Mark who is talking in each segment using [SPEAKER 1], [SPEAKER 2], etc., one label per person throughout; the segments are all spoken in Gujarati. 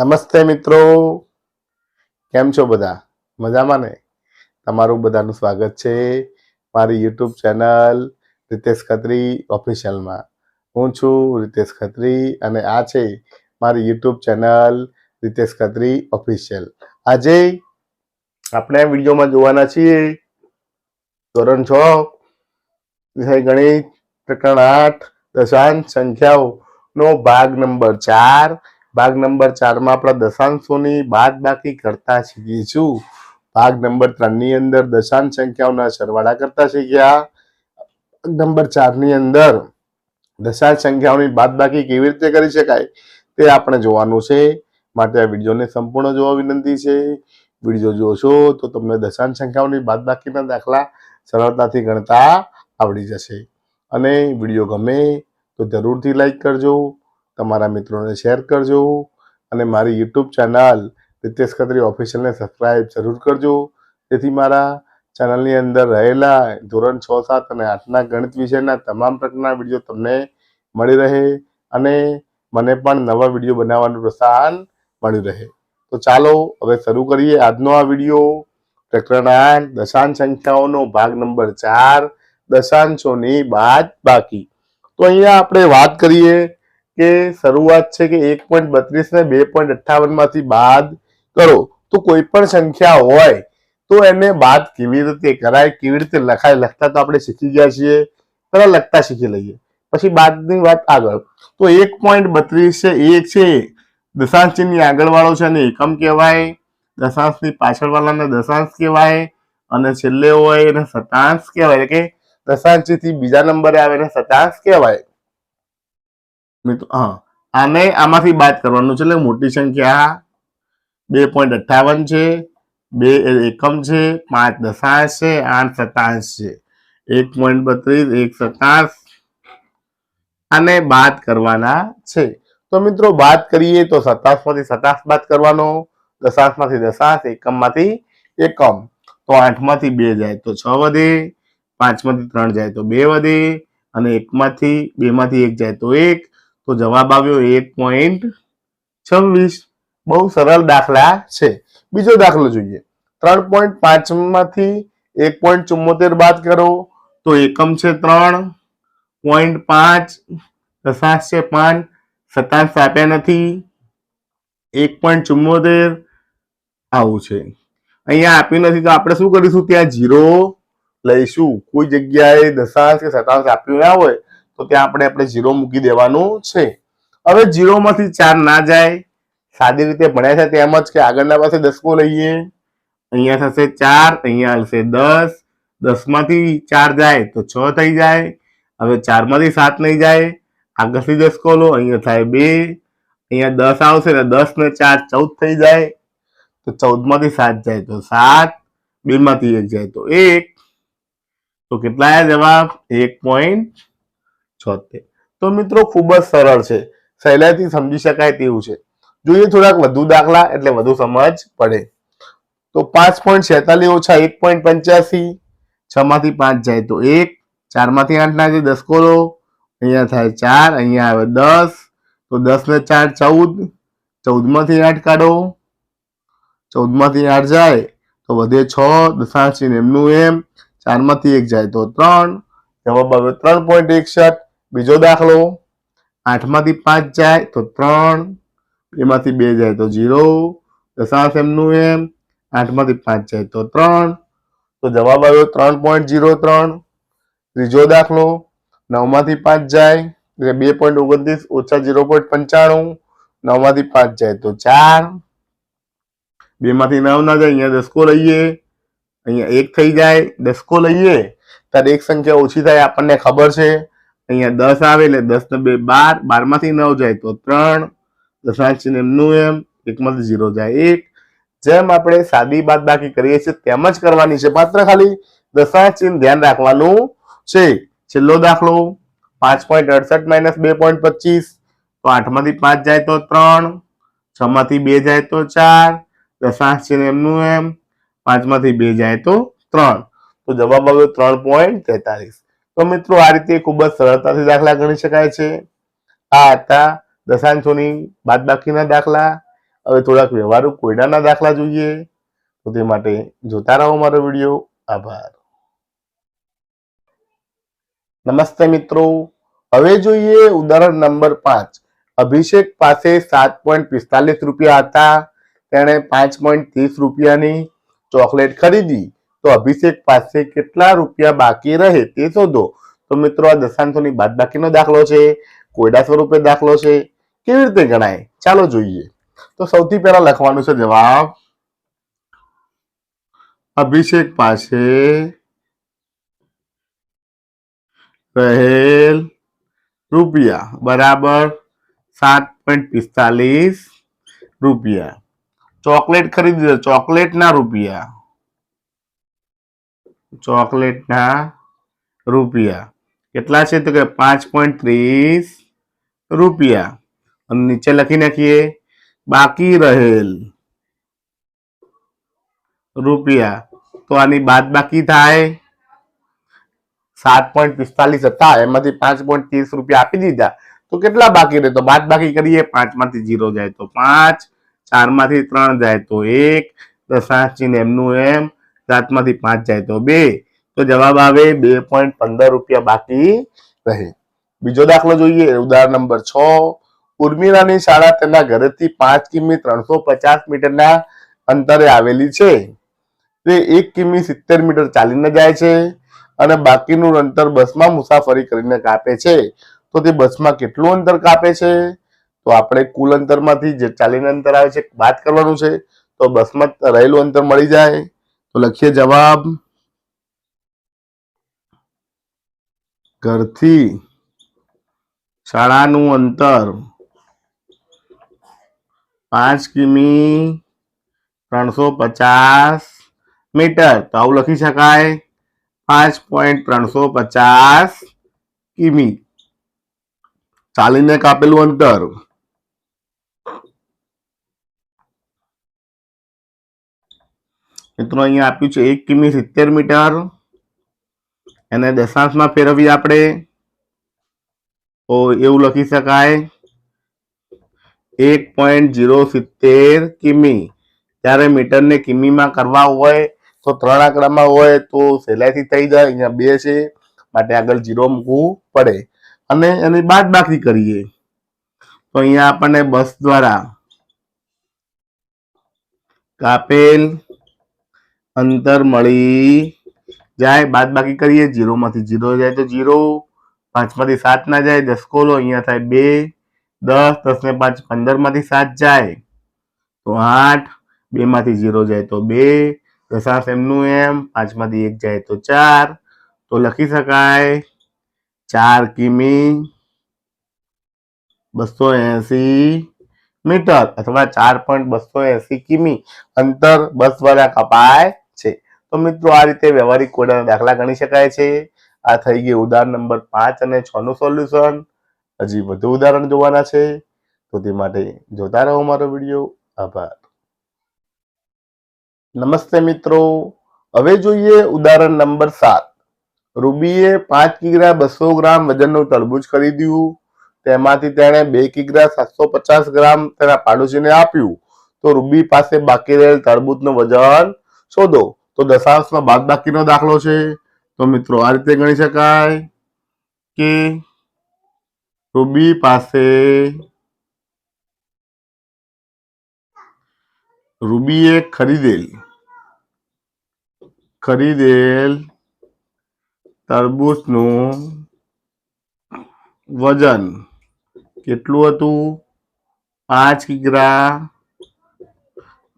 [SPEAKER 1] નમસ્તે મિત્રો. કેમ છો બધા? મજામાં ને? તમારું બધાનું સ્વાગત છે મારી યુટ્યુબ ચેનલ રિતેશ ખત્રી ઓફિશિયલમાં. હું છું રિતેશ ખત્રી અને આ છે મારી YouTube channel Ritesh Khatri official. આજે આપણે વિડીયોમાં જોવાના છીએ ધોરણ છ ગણિત, પ્રકરણ આઠ, દશાંશ સંખ્યાઓનો ભાગ નંબર ચાર ભાગ નંબર ચારમાં આપણે દશાંશોની બાદ બાકી કરતા શીખીશું ભાગ નંબર ત્રણની અંદર દશાંશ સંખ્યાઓના સરવાળા કરતા શીખ્યા. ભાગ નંબર ચારની અંદર દશાંશ સંખ્યાઓની બાદ બાકી કેવી રીતે કરી શકાય તે આપણે જોવાનું છે. માટે આ વિડીયોને સંપૂર્ણ જોવા વિનંતી છે. વીડિયો જોશો તો તમને દશાંશ સંખ્યાઓની બાદ બાકીના દાખલા સરળતાથી ગણતા આવડી જશે. અને વીડિયો ગમે તો જરૂરથી લાઈક કરજો. તમારા મિત્રોને શેર કરજો અને મારી યુટ્યુબ ચેનલ રિતેશ ખત્રી ઓફિશિયલને સબસ્ક્રાઈબ જરૂર કરજો. જેથી મારા ચેનલની અંદર રહેલા ધોરણ છ, સાત અને આઠના ગણિત વિષયના તમામ પ્રકારના વીડિયો તમને મળી રહે અને મને પણ નવા વીડિયો બનાવવાનું પ્રોત્સાહન મળ્યું રહે. તો ચાલો હવે શરૂ કરીએ આજનો આ વીડિયો પ્રકરણ આઠ દશાંશ સંખ્યાઓનો ભાગ નંબર ચાર દશાંશોની બાદ બાકી તો અહીંયા આપણે વાત કરીએ કે શરૂઆત છે કે એક પોઈન્ટ બત્રીસ ને બે પોઈન્ટ અઠ્ઠાવનમાંથી બાદ કરો. તો કોઈ પણ સંખ્યા હોય તો એને બાદ કેવી રીતે કરાય, કેવી રીતે લખાય, લખતા તો આપણે શીખી ગયા છીએ. પહેલા લખતા શીખી લઈએ. પછી બાદની વાત આગળ. તો એક પોઈન્ટ બત્રીસ છે એક છે. દશાંશ ચિહ્નની આગળ વાળો છે અને એકમ કહેવાય. દશાંશની પાછળ વાળાને દશાંશ કહેવાય અને છેલ્લે હોય એને શતાંશ કહેવાય. કે દશાંશથી બીજા નંબરે આવે એને શતાંશ કહેવાય. મિત્રો, હા. આને આમાંથી બાદ કરવાનું છે, એટલે મોટી સંખ્યા બે પોઈન્ટ અઠ્ઠાવન છે, બે એકમ છે, પાંચ દશાંશ છે, આઠ શતાંશ છે. એક પોઈન્ટ બત્રીસ, એક શતાંશ આને બાદ કરવાના છે. તો મિત્રો, બાદ કરીએ તો સતાંશમાંથી સતાંશ બાદ કરવાનો, દશાંશમાંથી દશાંશ, એકમમાંથી એકમ. તો આઠમાંથી બે જાય તો છ વધે, પાંચમાંથી ત્રણ જાય તો બે વધે, અને એકમાંથી બેમાંથી એક જાય તો એક તો જવાબ આવ્યો એક પોઈન્ટ છવ્વીસ. બહુ સરળ દાખલા છે. બીજો દાખલો જોઈએ. ત્રણ પોઈન્ટ પાંચમાંથી એક પોઈન્ટ ચુમ્મોતેર બાદ કરો તો એકમ છે ત્રણ. પોઈન્ટ પાંચ દશાંશ છે પાંચ. સતાંશ આપ્યા નથી. એક પોઈન્ટ ચુમ્મોતેર આવું છે. અહીંયા આપ્યું નથી તો આપણે શું કરીશું? ત્યાં જીરો લઈશું. કોઈ જગ્યાએ દશાંશ કે શતાંશ આપ્યું ના હોય તો ત્યાં આપણે આપણે જીરો મૂકી દેવાનું છે. હવે જીરો માંથી ચાર ના જાય, સાદી રીતે ભણ્યા છે તેમ જ કે આગળના પાસે દસકો લઈએ. અહીંયા થશે ચાર, અહીંયા આવશે દસ. દસમાંથી ચાર જાય તો છ થઈ જાય. હવે ચારમાંથી સાત નહીં જાય. આગળથી દસકો લો અહીંયા થાય બે. અહીંયા દસ આવશે ને દસ ને ચાર ચૌદ થઈ જાય. તો ચૌદમાંથી સાત જાય તો સાત. બે માંથી એક જાય તો એક. તો કેટલા જવાબ? એક પોઈન્ટ છોતેર તો. મિત્રો ખૂબ જ સરળ છે. સહેલાઈથી સમજી શકાય તેવું છે. જોઈએ થોડાક વધુ દાખલા એટલે વધુ સમજ પડે. તો પાંચ પોઈન્ટ છેતાલીસ ઓછા એક પોઈન્ટ પંચ્યાસી, છ માંથી પાંચ જાય તો એક, ચારમાંથી આઠ ના જાય દસ કોલો અહીંયા થાય ચાર, અહીંયા આવે દસ, તો દસ ને ચાર ચૌદ ચૌદમાંથી આઠ કાઢો, ચૌદમાંથી આઠ જાય તો વધે છ દશાંશી એમનું એમ, ચારમાંથી એક જાય તો ત્રણ, જવાબ આવે ત્રણ પોઈન્ટ એકસઠ બીજો દાખલો આઠમાંથી પાંચ જાય તો ત્રણ, એમાંથી બે જાય તો ઝીરો દશાંશ એમનું એમ, આઠમાંથી પાંચ જાય તો ત્રણ. તો જવાબ આવ્યો ત્રણ પોઈન્ટ ઝીરો ત્રણ. ત્રીજો દાખલો નવમાંથી પાંચ જાય, એટલે બે પોઈન્ટ ઓગણત્રીસ ઓછા ઝીરો પોઈન્ટ પંચાણું, નવમાંથી પાંચ જાય તો ચાર. બેમાંથી નવ ના જાય, અહીંયા દસકો લઈએ. અહીંયા એક થઈ જાય, દસકો લઈએ. ત્યારે એક સંખ્યા ઓછી થાય, આપણને ખબર છે. અહીંયા દસ આવે એટલે દસ ને બે બાર બારમાંથી નવ જાય તો ત્રણ, દશાંશ ને એમનું એમ, એકમાંથી ઝીરો જાય એક. જેમ આપણે સાદી બાદ બાકી કરીએ છીએ તેમ જ કરવાની છે. માત્ર ખાલી દશાંશ ચિહ્ન ધ્યાન રાખવાનું છે. છેલ્લો દાખલો, પાંચ પોઈન્ટ અડસઠ માઇનસ બે પોઈન્ટ પચીસ, તો આઠમાંથી પાંચ જાય તો ત્રણ છ માંથી બે જાય તો ચાર, દશાંશ ચિહ્ન એમનું એમ, પાંચમાંથી બે જાય તો ત્રણ. તો જવાબ આવ્યો ત્રણ પોઈન્ટ તેતાલીસ. તો મિત્રો આ રીતે ખૂબ જ સરળતાથી દાખલા ગણી શકાય છે. આ હતા દશાંશોની બાદબાકીના દાખલા. હવે થોડાક વ્યવહારુ કોયડાના દાખલા જોઈએ. તો તે માટે જોતા રહો મારો વીડિયો. આભાર. નમસ્તે મિત્રો. હવે જોઈએ ઉદાહરણ નંબર પાંચ. અભિષેક પાસે સાત પોઈન્ટ પિસ્તાલીસ રૂપિયા હતા. તેણે પાંચ પોઈન્ટ ત્રીસ રૂપિયાની ચોકલેટ ખરીદી. તો અભિષેક પાસે કેટલા રૂપિયા બાકી રહે તે શોધો. તો મિત્રો, આ દશાંશોની બાદબાકીનો દાખલો છે. કોયડા સ્વરૂપે દાખલો છે. કેવી રીતે ગણાય? ચાલો જોઈએ. તો સૌથી પહેલા લખવાનું છે જવાબ. અભિષેક પાસે રહેલ રૂપિયા બરાબર સાત પોઈન્ટ પિસ્તાલીસ રૂપિયા. ચોકલેટ ખરીદી ચોકલેટના રૂપિયા. ચોકલેટના રૂપિયા. કેટલા છે તો કે પાંચ પોઈન્ટ ત્રીસ રૂપિયા. અને નીચે લખી નાખીએ, બાકી રહેલ રૂપિયા. તો આની બાદ બાકી થાય સાત પોઈન્ટ પિસ્તાલીસ હતા, એમાંથી પાંચ પોઈન્ટ ત્રીસ રૂપિયા આપી દીધા. તો કેટલા બાકી રહે? તો બાદ બાકી કરીએ પાંચમાંથી જીરો જાય તો પાંચ ચારમાંથી ત્રણ જાય તો એક દશાંશ એમનું એમ સાતમાંથી પાંચ જાય તો બે. તો જવાબ આવે બે પોઈન્ટ પંદર રૂપિયા બાકી રહે. બીજો દાખલો જોઈએ, ઉદાહરણ નંબર છ. ઉર્મિલાની શાળા તેના ઘરેથી પાંચ કિમી ત્રણસો પચાસ મીટરના અંતરે આવેલી છે. તે એક કિમી સિત્તેર મીટર ચાલીને જાય છે અને બાકીનું અંતર બસમાં મુસાફરી કરીને કાપે છે. તો તે બસમાં કેટલું અંતર કાપે છે? તો આપણે કુલ અંતરમાંથી જે ચાલીને અંતર આવે છે, વાત કરવાનું છે, તો બસમાં રહેલું અંતર મળી જાય. તો લખીએ જવાબ. ઘરથી શાળાનું અંતર પાંચ કિમી ત્રણસો પચાસ મીટર. તો આવું લખી શકાય. પાંચ પોઈન્ટ ત્રણસો પચાસ કિમી. ચાલીને કાપેલું અંતર. મિત્રો, અહીંયા આપ્યું છે એક કિમી સિત્તેર મીટર. એને દશાંશમાં ફેરવીએ આપણે. તો એવું લખી શકાય. એક પોઈન્ટ જીરો સિત્તેર કિમી. જ્યારે મીટરને કિમીમાં કરવા હોય, તો ત્રણ આંકડામાં હોય, તો સહેલાઈથી થઈ જાય. અહીંયા બે છે. માટે આગળ જીરો મૂકવું પડે. અને એની બાદ બાકી કરીએ. તો અહીંયા આપણને બસ દ્વારા કાપેલ અંતર મળી જાય. બાદ બાકી કરીએ. જીરો માંથી જીરો જાય તો જીરો. પાંચમાંથી સાત ના જાય. દસ કોલો અહીંયા થાય બે. દસ દસ ને પાંચ પંદરમાંથી સાત જાય. તો આઠ. બે માંથી જીરો જાય તો બે. દશાંશ એમનું એમ. પાંચમાંથી એક જાય તો ચાર. તો લખી શકાય ચાર કિમી બસો એસી મીટર અથવા ચાર પોઈન્ટ બસો એસી કિમી અંતર બસ દ્વારા કપાય છે તો મિત્રો આ રીતે વ્યવહારિક કોડાના દાખલા ગણી શકાય છે. આ થઈ ગયું ઉદાહરણ નંબર પાંચ અને છ નું સોલ્યુશન હજી વધુ ઉદાહરણ જોવાના છે. તો તે માટે જોતા રહો મારો વીડિયો. આભાર. નમસ્તે મિત્રો. હવે જોઈએ ઉદાહરણ નંબર સાત. રૂબીએ પાંચ કિગ્રા બસો ગ્રામ વજનનું તરબૂચ ખરીદ્યું. તેમાંથી તેણે બે કિગ્રા સાતસો પચાસ ગ્રામ તેના પાડોશીને આપ્યું. તો રૂબી પાસે બાકી રહેલ તરબૂચનું વજન શોધો. તો દશાંશમાં બાદ બાકીનો દાખલો છે. તો મિત્રો, આ રીતે ગણી શકાય કે રૂબી પાસે રૂબીએ ખરીદેલ. ખરીદેલ તરબૂચનું વજન કેટલું હતું? પાંચ કિગ્રા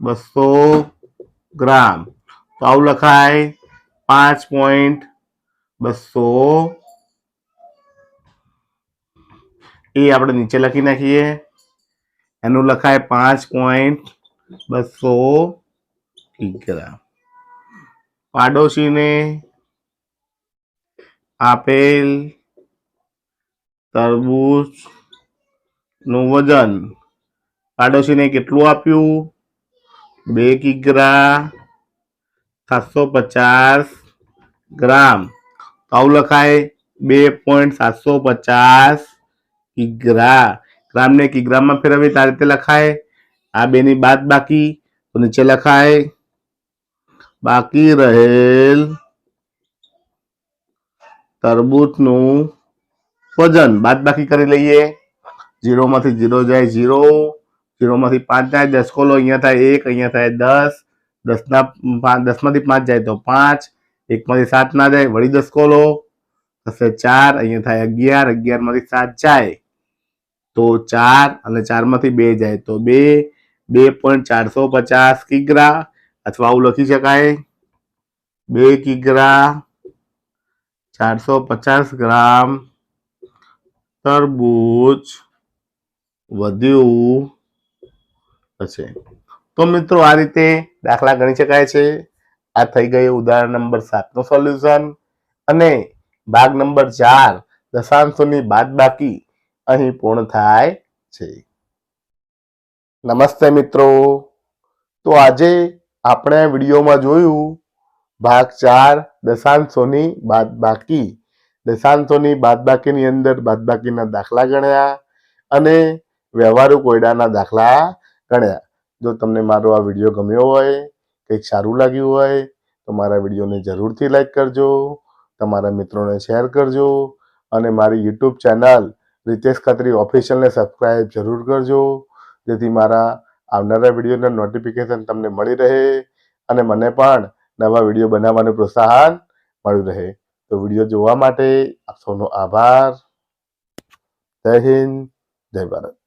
[SPEAKER 1] બસો ગ્રામ. તો આવું લખાય પાંચ પોઈન્ટ બસો. એ આપણે નીચે લખી નાખીએ. એનું લખાય પાંચ પોઈન્ટ બસો કિગ્રા પાડોશીને આપેલ તરબૂચનું વજન. પાડોશીને કેટલું આપ્યું? બે કિગ્રા સાતસો પચાસ ગ્રામ તો આવું લખાય બે પોઈન્ટ સાતસો પચાસ કિગ્રા ગ્રામને કિગ્રામાં ફેરવીએ તો આ રીતે લખાય આ બેની બાદ બાકી તો નીચે લખાય બાકી રહેલ તરબૂચનું વજન બાદ બાકી કરી લઈએ જીરો માંથી જીરો જાય જીરો જીરો માંથી પાંચ જાય દસ કોલો અહીંયા થાય એક અહીંયા થાય દસ દસ ના પાંચ દસમાંથી પાંચ જાય તો પાંચ, એકમાંથી સાત ના જાય, વળી દસ કોલો થશે ચાર, અહીંયા થાય અગિયાર, અગિયારમાંથી સાત જાય તો ચાર અને ચારમાંથી બે જાય તો બે બે પોઈન્ટ ચારસો પચાસ કિગ્રા, અથવા આવું લખી શકાય. બે કિગ્રા ચારસો પચાસ ગ્રામ તરબૂચ વધ્યું હશે. તો મિત્રો આ રીતે દાખલા ગણી શકાય છે. આ થઈ ગયું ઉદાહરણ નંબર સાતનું સોલ્યુશન અને ભાગ નંબર ચાર, દશાંશોની બાદબાકી અહીં પૂર્ણ થાય છે. નમસ્તે મિત્રો. તો આજે આપણે વિડીયોમાં જોયું ભાગ ચાર, દશાંશોની બાદબાકી. દશાંશોની બાદબાકીની અંદર બાદબાકીના દાખલા ગણ્યા અને વ્યવહારુ કોયડાના દાખલા ગણ્યા. જો તમને મારો આ વીડિયો ગમ્યો હોય, કંઈક સારું લાગ્યું હોય, તો મારા વિડીયોને જરૂરથી લાઈક કરજો, તમારા મિત્રોને શેર કરજો, અને મારી યુટ્યુબ ચેનલ રિતેશ ખત્રી ઓફિશિયલને સબસ્ક્રાઈબ જરૂર કરજો, જેથી મારા આવનારા વિડીયોના નોટિફિકેશન તમને મળી રહે, અને મને પણ નવા વીડિયો બનાવવાનું પ્રોત્સાહન મળ્યું રહે. તો વીડિયો જોવા માટે આપ સૌનો આભાર. જય હિન્દ, જય ભારત.